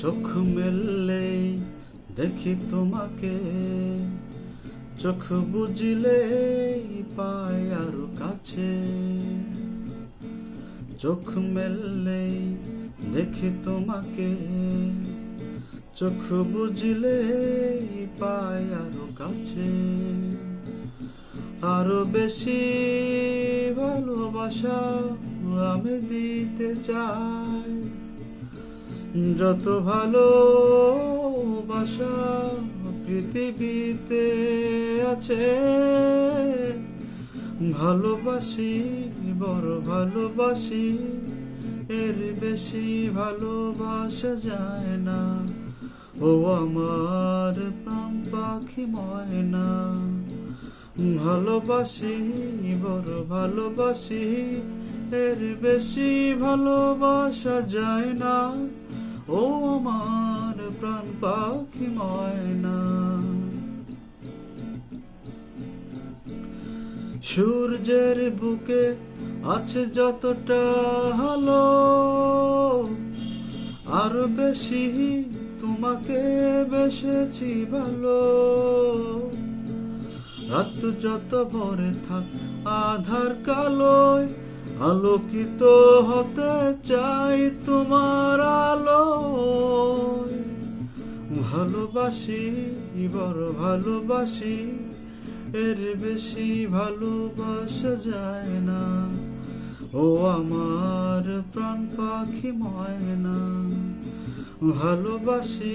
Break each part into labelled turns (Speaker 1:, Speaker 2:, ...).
Speaker 1: চোখ মেললে দেখি তোমাকে। চোখ বুঝলে পায় আরও কাছে। চোখ মেললে দেখি তোমাকে। চোখ বুঝলে পায় আরও কাছে। আরও বেশি ভালোবাসা আমি দিতে চাই। যত ভালোবাসা পৃথিবীতে আছে, ভালোবাসি, বড় ভালোবাসি, এর বেশি ভালোবাসা যায় না। ও আমার প্রাণ পাখি ময়না, ভালোবাসি, বড় ভালোবাসি, এর বেশি ভালোবাসা যায় না। ও আমার প্রাণ পাখি ময়না। সূর্যের বুকে আছে যতটা হলো আরও বেশি তোমাকে বেসেছি ভালো। রাত যত ভরে থাক, আধার কালোয় আলোকিত হতে চাই তোমার আলো ভালোবাসি, বড় ভালোবাসি, এর বেশি ভালোবাসা যায় না। ও আমার প্রাণ পাখি ময়না। ভালোবাসি,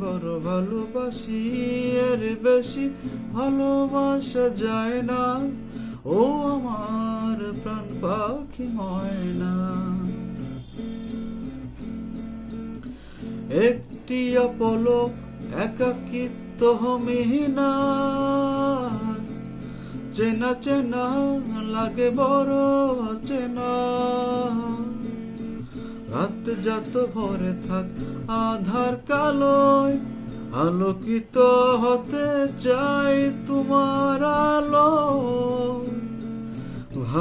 Speaker 1: বড় ভালোবাসি, এর বেশি ভালোবাসা যায় না। ও আমার প্রাণ পাখি ময়না। একটি অপলক একাকিত্ব মিহিনা চেনা চেনা লাগে বড় চেনা। রাত যত ভরে থাক আধার কালোয়, আলোকিত হতে চাই তোমার